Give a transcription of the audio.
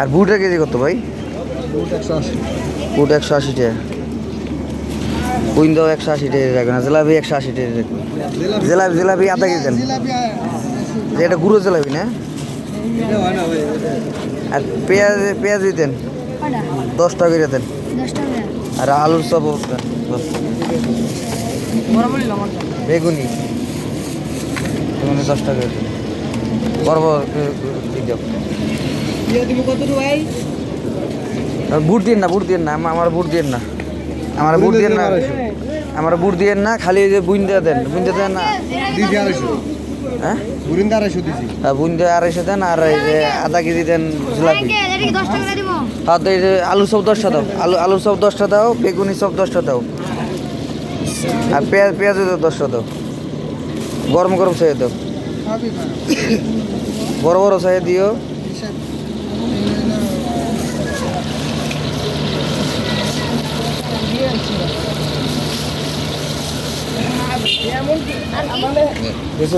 আর বুটের কেজি কত ভাই দুটো একশো আশি বুট একশো আশি টাকা কুইন্দাও একশো আশি টাকা রাখবেন আর জিলাপি একশো আশি টাকা রাখবেন জিলাপি জিলাপি আধা কেজি দেন যে এটা গুঁড়ো জিলাপি না এটা হয় না ভাই আর পেঁয়াজ পেঁয়াজ দিতেন কটা দশ টাকা করে দেন আর আলুর চপ দেন বেগুনি বেগুনি দশ টাকা করে দেন বড় বড় দিয়ে দাও দিয়ে বুট দিন না বুট দিন না আমার বুট দিন না। আমার বুট দিন না। আমার বুট দিন না খালি যে বুইন্দা দেন বুইন্দা দেন না। আড়াইশো। হ্যাঁ? বুইন্দা আড়াইশো দেন আর এই যে আধা কেজি দেন জিলাপি। তো এই যে আলু সব দশটা দাও আলু আলু সব দশটা দাও বেগুনি সব দশটা দাও। আর পেঁয়াজ পেঁয়াজ দশটা দাও। গরম গরম দাও। বড় বড় সাইয়ে দিও। বুঝছ